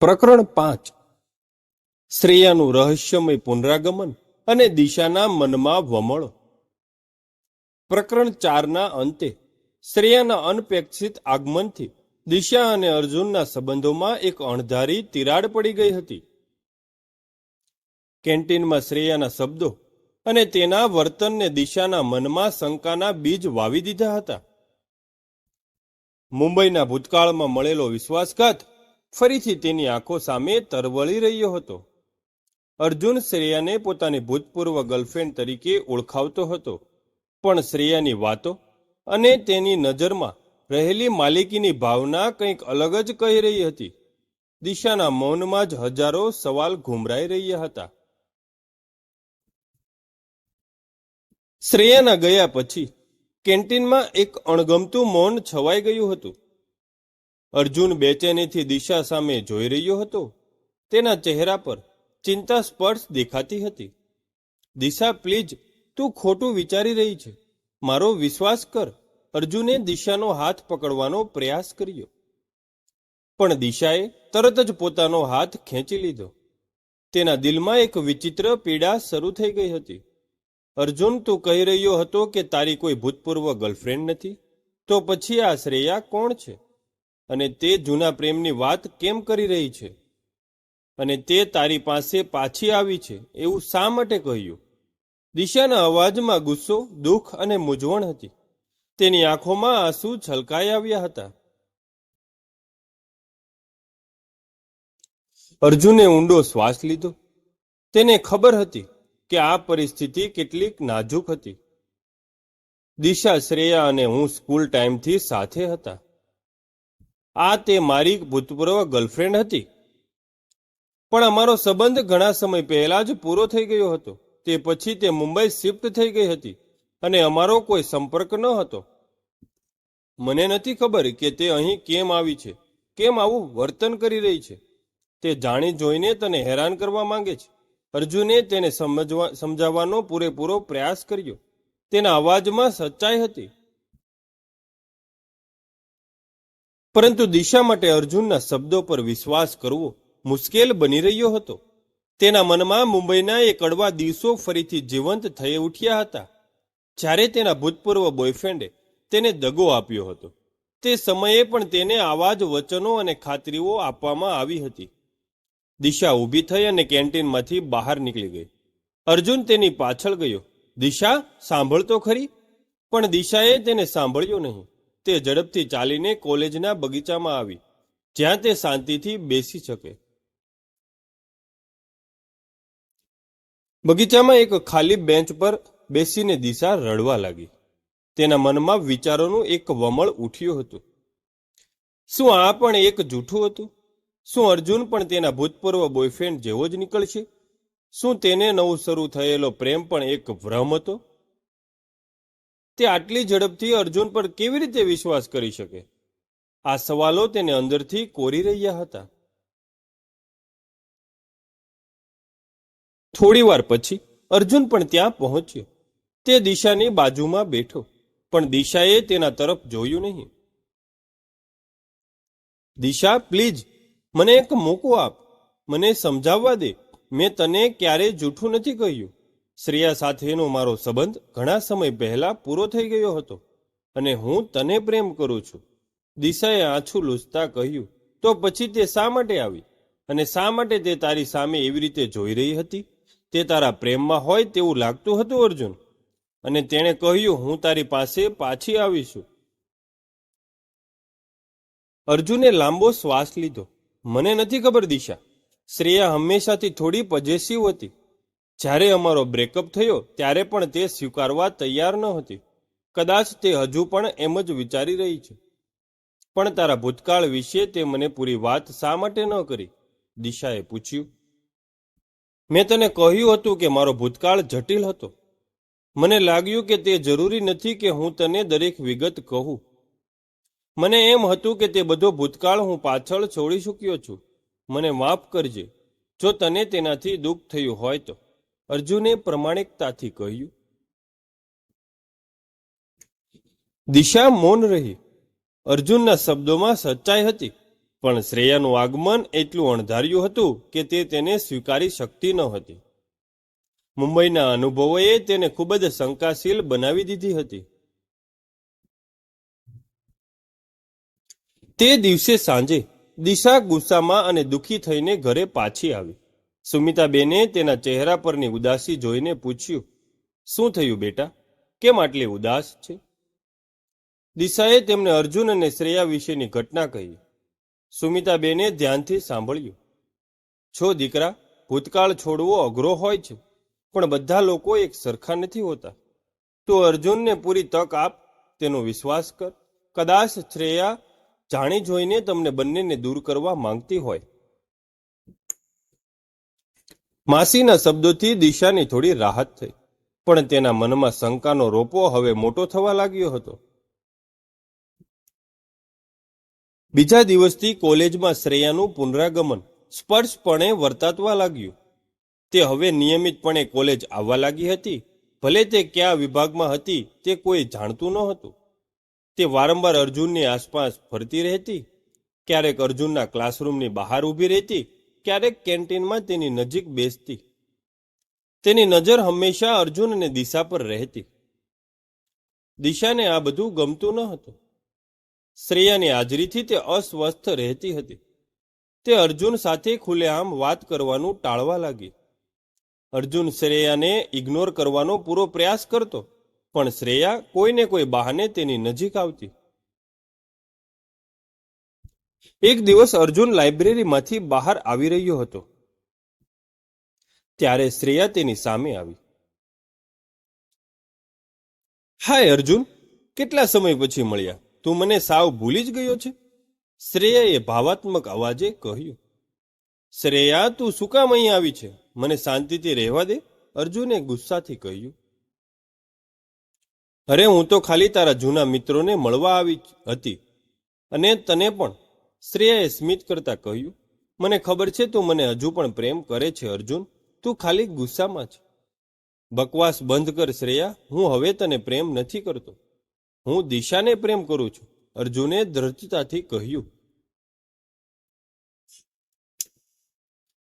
પ્રકરણ પાંચ. શ્રેયાનું રહસ્યમય પુનરાગમન અને દિશાના મનમાં વમળો. પ્રકરણ ચારના અંતે શ્રેયાના અનપેક્ષિત આગમનથી દિશા અને અર્જુનના સંબંધોમાં એક અણધારી તિરાડ પડી ગઈ હતી. કેન્ટીનમાં શ્રેયાના શબ્દો અને તેના વર્તનને દિશાના મનમાં શંકાના બીજ વાવી દીધા હતા. મુંબઈના ભૂતકાળમાં મળેલો વિશ્વાસઘાત ફરીથી તેની આંખો સામે તરવળી રહ્યો હતો. અર્જુન શ્રેયાને પોતાની ભૂતપૂર્વ ગર્લફ્રેન્ડ તરીકે ઓળખાવતો હતો. પણ શ્રેયાની વાતો અને તેની નજરમાં રહેલી માલિકીની ભાવના કંઈક અલગ જ કહી રહી હતી. દિશાના મૌનમાં જ હજારો સવાલ ઘુમરાઈ રહ્યા હતા. શ્રેયાના ગયા પછી કેન્ટીનમાં એક અણગમતું મૌન છવાઈ ગયું હતું. અર્જુન બેચેનીથી દિશા સામે જોઈ રહ્યો હતો. તેના ચહેરા પર ચિંતા સ્પર્શ દેખાતી હતી. દિશા, પ્લીઝ, તું ખોટું વિચારી રહી છે. મારો વિશ્વાસ કર. અર્જુને દિશાનો હાથ પકડવાનો પ્રયાસ કર્યો. પણ દિશાએ તરત જ પોતાનો હાથ ખેંચી લીધો. તેના દિલમાં એક વિચિત્ર પીડા શરૂ થઈ ગઈ હતી. અર્જુન, તું કહી રહ્યો હતો કે તારી કોઈ ભૂતપૂર્વ ગર્લફ્રેન્ડ નથી. તો પછી આ શ્રેયા કોણ છે? અને તે જૂના પ્રેમની વાત કેમ કરી રહી છે? અને તે તારી પાસે પાછી આવી છે એવું શા માટે કહ્યું? દિશાના અવાજમાં ગુસ્સો, દુઃખ અને મૂંઝવણ હતી. તેની આંખોમાં આંસુ છલકાઈ આવ્યા હતા. અર્જુને ઊંડો શ્વાસ લીધો. તેને ખબર હતી કે આ પરિસ્થિતિ કેટલીક નાજુક હતી. દિશા, શ્રેયા અને હું સ્કૂલ ટાઈમથી સાથે હતા. આ તે મારી ભૂતપૂર્વ ગર્લફ્રેન્ડ હતી. પણ અમારો સંબંધ ઘણા સમય પહેલા જ પૂરો થઈ ગયો હતો. તે પછી તે મુંબઈ શિફ્ટ થઈ ગઈ હતી અને અમારો કોઈ સંપર્ક ન હતો. મને નથી ખબર કે તે અહીં કેમ આવી છે, કેમ આવું વર્તન કરી રહી છે. તે જાણી જોઈને તને હેરાન કરવા માંગે છે. અર્જુને તેને સમજવા, સમજાવવાનો પૂરેપૂરો પ્રયાસ કર્યો. તેના અવાજમાં સચ્ચાઈ હતી. પરંતુ દિશા માટે અર્જુનના શબ્દો પર વિશ્વાસ કરવો મુશ્કેલ બની રહ્યો હતો. તેના મનમાં મુંબઈના એ કડવા દિવસો ફરીથી જીવંત થઈ ઉઠ્યા હતા. જ્યારે તેના ભૂતપૂર્વ બોયફ્રેન્ડે તેને દગો આપ્યો હતો. તે સમયે પણ તેને આવા જ વચનો અને ખાતરીઓ આપવામાં આવી હતી. દિશા ઊભી થઈ અને કેન્ટીનમાંથી બહાર નીકળી ગઈ. અર્જુન તેની પાછળ ગયો. દિશા, સાંભળતો ખરી? પણ દિશાએ તેને સાંભળ્યો નહીં. તે ઝડપથી ચાલીને કોલેજના બગીચામાં આવી, જ્યાં તે શાંતિથી બેસી શકે. બગીચામાં એક ખાલી બેન્ચ પર બેસીને દિશા રડવા લાગી. તેના મનમાં વિચારોનું એક વમળ ઉઠ્યું હતું. શું આ પણ એક જૂઠું હતું? શું અર્જુન પણ તેના ભૂતપૂર્વ બોયફ્રેન્ડ જેવો જ નીકળશે? શું તેને નવું શરૂ થયેલો પ્રેમ પણ એક ભ્રમ હતો? તે આટલી ઝડપથી અર્જુન પર કેવી રીતે વિશ્વાસ કરી શકે? આ સવાલો તેને અંદરથી કોરી રહ્યા હતા. થોડી વાર પછી અર્જુન પણ ત્યાં પહોંચ્યો. તે દિશાની બાજુમાં બેઠો, પણ દિશાએ તેના તરફ જોયું નહીં. દિશા, પ્લીઝ, મને એક મોકો આપ. મને સમજાવવા દે. મેં તને ક્યારેય જૂઠું નથી કહ્યું. શ્રેયા સાથેનો મારો સંબંધ ઘણા સમય પહેલા પૂરો થઈ ગયો હતો અને હું તને પ્રેમ કરું છું. દિશાએ આછું લૂસતા કહ્યું, તો પછી તે શા માટે આવી? અને શા માટે તે તારી સામે એવી રીતે જોઈ રહી હતી? તે તારા પ્રેમમાં હોય તેવું લાગતું હતું, અર્જુન. અને તેણે કહ્યું, હું તારી પાસે પાછી આવીશું. અર્જુને લાંબો શ્વાસ લીધો. મને નથી ખબર, દિશા. શ્રેયા હંમેશાથી થોડી પજેસિવ હતી. જ્યારે અમારો બ્રેકઅપ થયો, ત્યારે પણ તે સ્વીકારવા તૈયાર ન હતી. કદાચ તે હજુ પણ એમ જ વિચારી રહી છે. પણ તારા ભૂતકાળ વિશે તે મને પૂરી વાત શા માટે ન કરી? દિશાએ પૂછ્યું. મેં તને કહ્યું હતું કે મારો ભૂતકાળ જટિલ હતો. મને લાગ્યું કે તે જરૂરી નથી કે હું તને દરેક વિગત કહું. મને એમ હતું કે તે બધો ભૂતકાળ હું પાછળ છોડી ચૂક્યો છું. મને માફ કરજે. જો તને તેનાથી દુઃખ થયું હોય તો. અર્જુને પ્રમાણિકતાથી કહ્યું, દિશા મૌન રહી. અર્જુનના શબ્દોમાં સચ્ચાઈ હતી, પણ શ્રેયાનું આગમન એટલું અણધાર્યું હતું કે તે તેને સ્વીકારી શકતી ન હતી. મુંબઈના અનુભવોએ તેને ખૂબ જ શંકાશીલ બનાવી દીધી હતી. તે દિવસે સાંજે દિશા ગુસ્સામાં અને દુઃખી થઈને ઘરે પાછી આવી. સુમિતાબેને તેના ચહેરા પરની ઉદાસી જોઈને પૂછ્યું, શું થયું બેટા? કેમ આટલી ઉદાસ છે? દિશાએ તેમને અર્જુન અને શ્રેયા વિશેની ઘટના કહી. સુમિતાબેને ધ્યાનથી સાંભળ્યું, છો દીકરા, ભૂતકાળ છોડવો અઘરો હોય છે, પણ બધા લોકો એક સરખા નથી હોતા. તું અર્જુનને પૂરી તક આપ, તેનો વિશ્વાસ કર. કદાચ શ્રેયા જાણી જોઈને તમને બંનેને દૂર કરવા માંગતી હોય. માસીના શબ્દોથી દિશાની થોડી રાહત થઈ, પણ તેના મનમાં શંકાનો રોપો હવે મોટો થવા લાગ્યો હતો. બીજા દિવસથી કોલેજમાં શ્રેયાનું પુનરાગમન સ્પર્શપણે વર્તાતવા લાગ્યું. તે હવે નિયમિતપણે કોલેજ આવવા લાગી હતી, ભલે તે કયા વિભાગમાં હતી તે કોઈ જાણતું ન હતું તે વારંવાર અર્જુનની આસપાસ ફરતી રહેતી, ક્યારેક અર્જુનના ક્લાસરૂમની બહાર ઊભી રહેતી ક્યારેક કેન્ટીનમાં તેની નજીક બેસતી. તેની નજર હંમેશા અર્જુન અને દિશા પર રહેતી. દિશાને આ બધું ગમતું ન હતું. શ્રેયાની હાજરીથી તે અસ્વસ્થ રહેતી હતી. તે અર્જુન સાથે ખુલ્લેઆમ વાત કરવાનું ટાળવા લાગી. અર્જુન શ્રેયાને ઇગ્નોર કરવાનો પૂરો પ્રયાસ કરતો, પણ શ્રેયા કોઈને કોઈ બહાને તેની નજીક આવતી. એક દિવસ અર્જુન લાઇબ્રેરીમાંથી બહાર આવી રહ્યો હતો. ત્યારે શ્રેયા તેની સામે આવી. હાય અર્જુન, કેટલા સમય પછી મળ્યા? તું મને સાવ ભૂલી જ ગયો છે, શ્રેયાએ ભાવાત્મક અવાજે કહ્યું. શ્રેયા, તું શું કામ અહીં આવી છે? મને શાંતિથી રહેવા દે, અર્જુને ગુસ્સાથી કહ્યું. અરે, હું તો ખાલી તારા જૂના મિત્રોને મળવા આવી હતી અને તને પણ. શ્રેયાએ સ્મિત કરતા કહ્યું, મને ખબર છે તું મને હજુ પણ પ્રેમ કરે છે, અર્જુન. તું ખાલી ગુસ્સામાં છે. બકવાસ બંધ કર શ્રેયા. હું હવે તને પ્રેમ નથી કરતો. હું દિશાને પ્રેમ કરું છું. અર્જુને દ્રઢતાથી કહ્યું.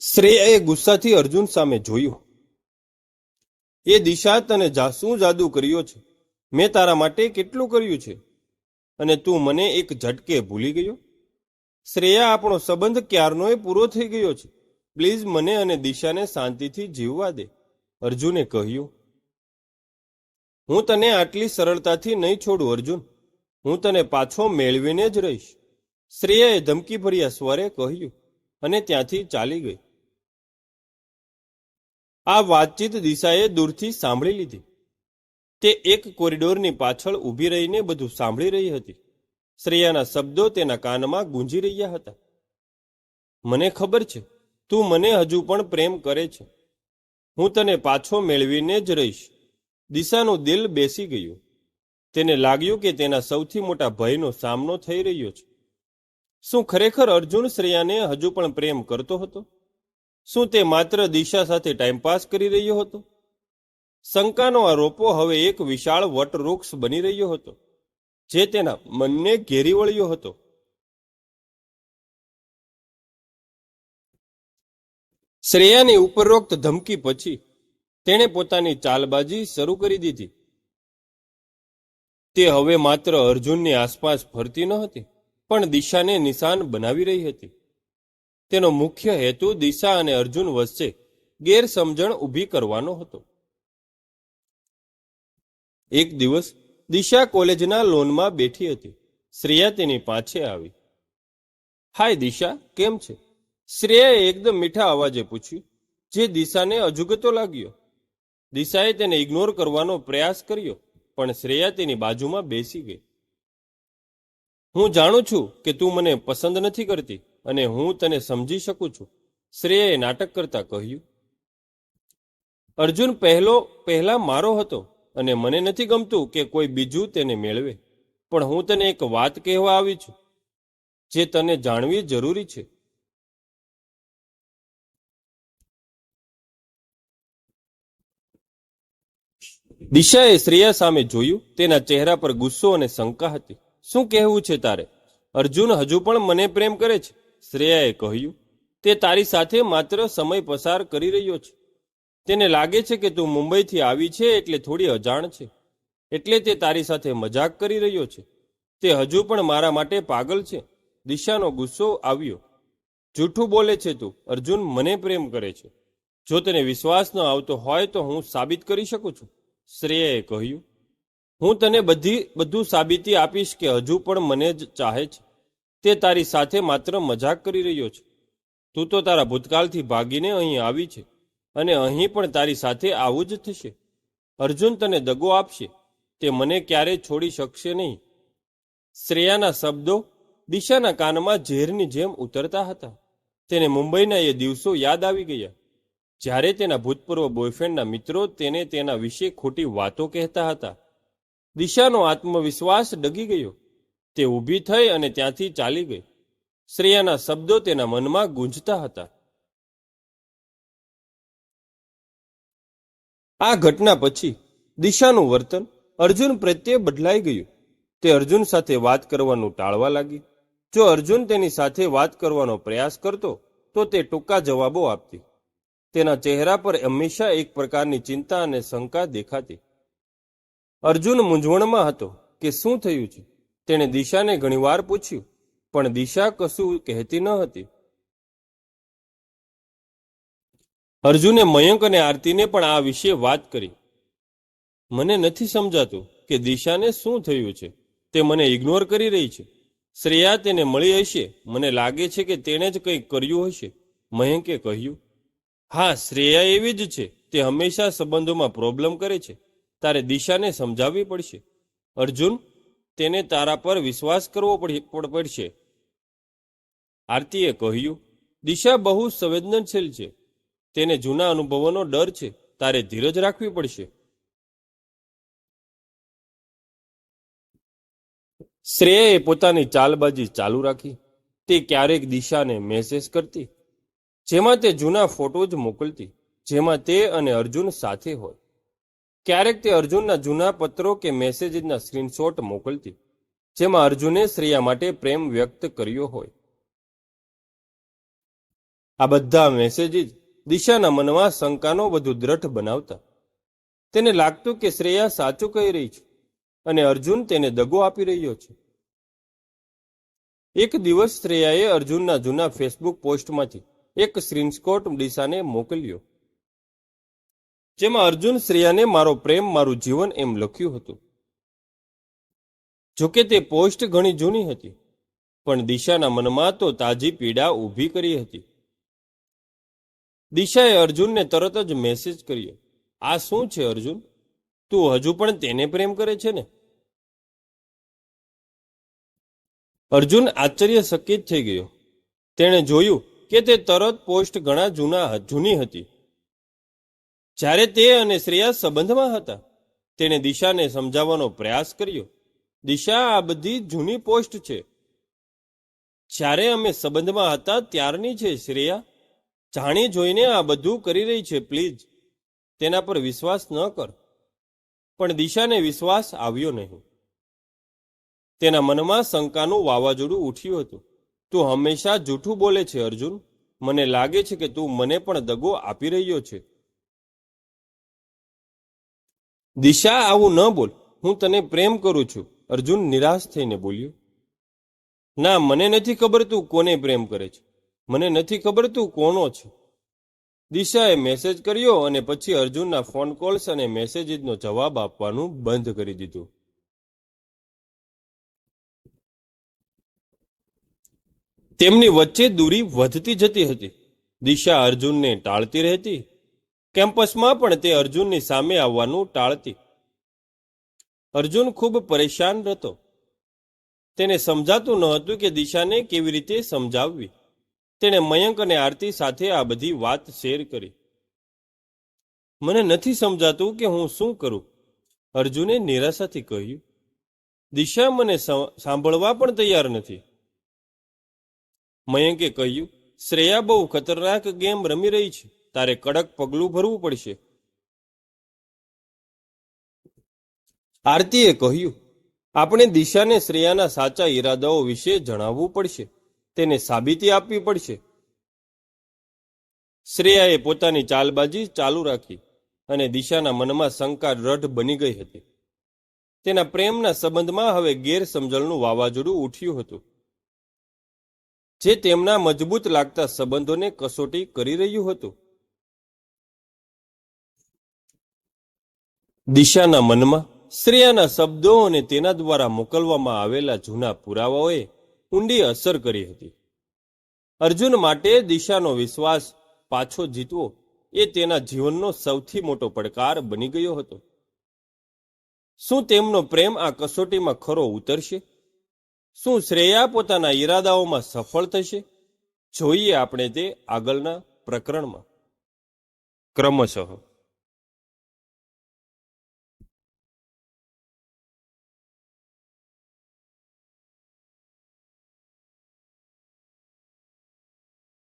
શ્રેયાએ ગુસ્સાથી અર્જુન સામે જોયું. એ દિશા તને શું જાદુ કર્યો છે? મેં તારા માટે કેટલું કર્યું છે? અને તું મને એક ઝટકે ભૂલી ગયો? શ્રેયા આપણો સંબંધ ક્યારનોય પૂરો થઈ ગયો છે. પ્લીઝ મને અને દિશાને શાંતિથી જીવવા દે. અર્જુને કહ્યું. હું તને આટલી સરળતાથી નહીં છોડું, અર્જુન. હું તને પાછો મેળવીને જ રહીશ. શ્રેયાએ ધમકીભર્યા સ્વરે કહ્યું અને ત્યાંથી ચાલી ગઈ. આ વાતચીત દિશાએ દૂરથી સાંભળી લીધી. તે એક કોરિડોરની પાછળ ઊભી રહીને બધું સાંભળી રહી હતી. શ્રેયાના શબ્દો તેના કાનમાં ગુંજી રહ્યા હતા. મને ખબર છે, તું મને હજુ પણ પ્રેમ કરે છે. હું તને પાછો મેળવીને જ રહીશ. દિશાનું દિલ બેસી ગયું. તેને લાગ્યું કે તેના સૌથી મોટા ભયનો સામનો થઈ રહ્યો છે. શું ખરેખર અર્જુન શ્રેયાને હજુ પણ પ્રેમ કરતો હતો? શું તે માત્ર દિશા સાથે ટાઈમપાસ કરી રહ્યો હતો? શંકાનો આ રોપો હવે એક વિશાળ વટવૃક્ષ બની રહ્યો હતો. જે તેના મનને ઘેરી વળ્યો હતો. શ્રેયાની ઉપરોક્ત ધમકી પછી તેણે પોતાની ચાલબાજી શરૂ કરી દીધી. તે હવે માત્ર અર્જુનની આસપાસ ફરતી ન હતી પણ દિશાને નિશાન બનાવી રહી હતી. તેનો મુખ્ય હેતુ દિશા અને અર્જુન વચ્ચે ગેરસમજણ ઊભી કરવાનો હતો. એક દિવસ દિશા કોલેજના લોનમાં બેઠી હતી. શ્રેયા તેની પાછે આવી. હાય દિશા, કેમ છે? શ્રેયાએ એકદમ મીઠા અવાજે પૂછ્યું. જે દિશાને અજુગતો લાગ્યો. દિશાએ તેને ઇગ્નોર કરવાનો પ્રયાસ કર્યો, પણ શ્રેયા તેની બાજુમાં બેસી ગઈ. હું જાણું છું કે તું મને પસંદ નથી કરતી અને હું તને સમજી શકું છું, શ્રેયાએ નાટક કરતા કહ્યું. અર્જુન પહેલો, પહેલા મારો હતો. અને મને નથી ગમતું કે કોઈ બીજું તેને મેળવે. પણ હું તને એક વાત કહેવા આવી છું, જે તને જાણવી જરૂરી છે. દિશાએ શ્રેયા સામે જોયું, તેના ચહેરા પર ગુસ્સો અને શંકા હતી. શું કહેવું છે તારે? અર્જુન હજુ પણ મને પ્રેમ કરે છે, શ્રેયાએ કહ્યું. તે તારી સાથે માત્ર સમય પસાર કરી રહ્યો છે. તેને લાગે છે કે તું મુંબઈથી આવી છે એટલે થોડી અજાણ છે. એટલે તે તારી સાથે મજાક કરી રહ્યો છે. તે હજુ પણ મારા માટે પાગલ છે. દિશાનો ગુસ્સો આવ્યો. જૂઠું બોલે છે તું. અર્જુન મને પ્રેમ કરે છે. જો તને વિશ્વાસ ન આવતો હોય તો હું સાબિત કરી શકું છું. શ્રેયાએ કહ્યું. હું તને બધી, બધું સાબિતી આપીશ કે હજુ પણ મને જ ચાહે છે. તે તારી સાથે માત્ર મજાક કરી રહ્યો છે. તું તો તારા ભૂતકાળથી ભાગીને અહીં આવી છે. અને અહીં પણ તારી સાથે આવું જ થશે. અર્જુન તને દગો આપશે. તે મને ક્યારેય છોડી શકશે નહીં. શ્રેયાના શબ્દો દિશાના કાનમાં ઝેરની જેમ ઉતરતા હતા. તેને મુંબઈના એ દિવસો યાદ આવી ગયા. જ્યારે તેના ભૂતપૂર્વ બોયફ્રેન્ડના મિત્રો તેને તેના વિશે ખોટી વાતો કહેતા હતા. દિશાનો આત્મવિશ્વાસ ડગી ગયો. તે ઊભી થઈ અને ત્યાંથી ચાલી ગઈ. શ્રેયાના શબ્દો તેના મનમાં ગુંજતા હતા. આ ઘટના પછી દિશાનું વર્તન અર્જુન પ્રત્યે બદલાઈ ગયું. તે અર્જુન સાથે વાત કરવાનું ટાળવા લાગી. જો અર્જુન તેની સાથે વાત કરવાનો પ્રયાસ કરતો, તો તે ટૂંકા જવાબો આપતી. તેના ચહેરા પર હંમેશા એક પ્રકારની ચિંતા અને શંકા દેખાતી. અર્જુન મૂંઝવણમાં હતો કે શું થયું છે? તેણે દિશાને ઘણીવાર પૂછ્યું, પણ દિશા કશું કહેતી ન હતી. અર્જુને મયંક અને આરતીને પણ આ વિશે વાત કરી. મને નથી સમજાતું કે દિશાને શું થયું છે. તે મને ઇગ્નોર કરી રહી છે. શ્રેયા તેને મળી હશે. મને લાગે છે કે તેણે જ કંઈક કર્યું હશે. મયંકે કહ્યું, હા, શ્રેયા એવી જ છે. તે હંમેશા સંબંધોમાં પ્રોબ્લેમ કરે છે. તારે દિશાને સમજાવવી પડશે. અર્જુન, તેને તારા પર વિશ્વાસ કરવો પડશે. આરતીએ કહ્યું, દિશા બહુ સંવેદનશીલ છે. તેને જૂના અનુભવોનો ડર છે, તારે ધીરજ રાખવી પડશે. શ્રેયાએ પોતાની ચાલબાજી ચાલુ રાખી. તે ક્યારેક દિશાને મેસેજ કરતી. જેમાં તે જૂના ફોટો જ મોકલતી, જેમાં તે અને અર્જુન સાથે હોય. ક્યારેક તે અર્જુનના જૂના પત્રો કે મેસેજીસના સ્ક્રીનશોટ મોકલતી, જેમાં અર્જુને શ્રેયા માટે પ્રેમ વ્યક્ત કર્યો હોય. આ બધા મેસેજીસ દિશાના મનમાં શંકાનો વધુ દ્રઢ બનાવતા. તેને લાગતું કે શ્રેયા સાચું કહી રહી છે અને અર્જુન તેને દગો આપી રહ્યો છે. એક દિવસ શ્રેયાએ અર્જુનના જૂના ફેસબુક પોસ્ટમાંથી એક સ્ક્રીનશોટ દિશાને મોકલ્યો. જેમાં અર્જુન શ્રેયાને, મારો પ્રેમ, મારું જીવન એમ લખ્યું હતું. જોકે તે પોસ્ટ ઘણી જૂની હતી, પણ દિશાના મનમાં તો તાજી પીડા ઊભી કરી હતી. દિશાએ અર્જુનને તરત જ મેસેજ કર્યો, આ શું છે અર્જુન? તું હજુ પણ તેને પ્રેમ કરે છે ને? અર્જુન આશ્ચર્યચકિત થઈ ગયો. તેણે જોયું કે તે તરત પોસ્ટ ઘણા જૂના જૂની હતી. જ્યારે તે અને શ્રેયા સંબંધમાં હતા, તેણે દિશાને સમજાવવાનો પ્રયાસ કર્યો. દિશા, આ બધી જૂની પોસ્ટ છે. જ્યારે અમે સંબંધમાં હતા ત્યારની છે, શ્રેયા. જાણી જોઈને આ બધું કરી રહી છે પ્લીઝ તેના પર વિશ્વાસ ન કર. પણ દિશાને વિશ્વાસ આવ્યો નહીં. તેના મનમાં શંકાનું વાવાઝોડું ઉઠ્યું હતું. તું હંમેશા જૂઠું બોલે છે, અર્જુન. મને લાગે છે કે તું મને પણ દગો આપી રહ્યો છે. દિશા, આવું ન બોલ. હું તને પ્રેમ કરું છું. અર્જુન નિરાશ થઈને બોલ્યો. ના, મને નથી ખબર તું કોને પ્રેમ કરે છે. મને નથી ખબર તું કોનો છે. દિશાએ મેસેજ કર્યો અને પછી અર્જુનના ફોન કોલ્સ અને મેસેજીસનો જવાબ આપવાનું બંધ કરી દીધું. તેમની વચ્ચે દૂરી વધતી જતી હતી. દિશા અર્જુનને ટાળતી રહેતી. કેમ્પસમાં પણ તે અર્જુનની સામે આવવાનું ટાળતી. અર્જુન ખૂબ પરેશાન હતો. તેને સમજાતું ન હતું કે દિશાને કેવી રીતે સમજાવવી. તેણે મયંક અને આરતી સાથે આ બધી વાત શેર કરી. મને નથી સમજાતું કે હું શું કરું, અર્જુને નિરાશાથી કહ્યું. દિશા મને સાંભળવા પણ તૈયાર નથી. મયંકે કહ્યું, શ્રેયા બહુ ખતરનાક ગેમ રમી રહી છે. તારે કડક પગલું ભરવું પડશે. આરતીએ કહ્યું, આપણે દિશાને શ્રેયાના સાચા ઈરાદાઓ વિશે જણાવવું પડશે. તેને સાબિતી આપવી પડશે. શ્રેયાએ પોતાની ચાલબાજી ચાલુ રાખી અને દિશાના મનમાં શંકા રઢ બની ગઈ હતી. તેના પ્રેમના સંબંધમાં હવે ગેરસમજણનું વાવાઝોડું ઉઠ્યું હતું. જે તેમના મજબૂત લાગતા સંબંધોને કસોટી કરી રહ્યું હતું. દિશાના મનમાં શ્રેયાના શબ્દો અને તેના દ્વારા મોકલવામાં આવેલા જૂના પુરાવાઓએ ઊંડી અસર કરી હતી. અર્જુન માટે દિશાનો વિશ્વાસ પાછો જીતવો એ તેના જીવનનો સૌથી મોટો પડકાર બની ગયો હતો. શું તેમનો પ્રેમ આ કસોટીમાં ખરો ઉતરશે? શું શ્રેયા પોતાના ઈરાદાઓમાં સફળ થશે? જોઈએ આપણે તે આગળના પ્રકરણમાં. ક્રમશઃ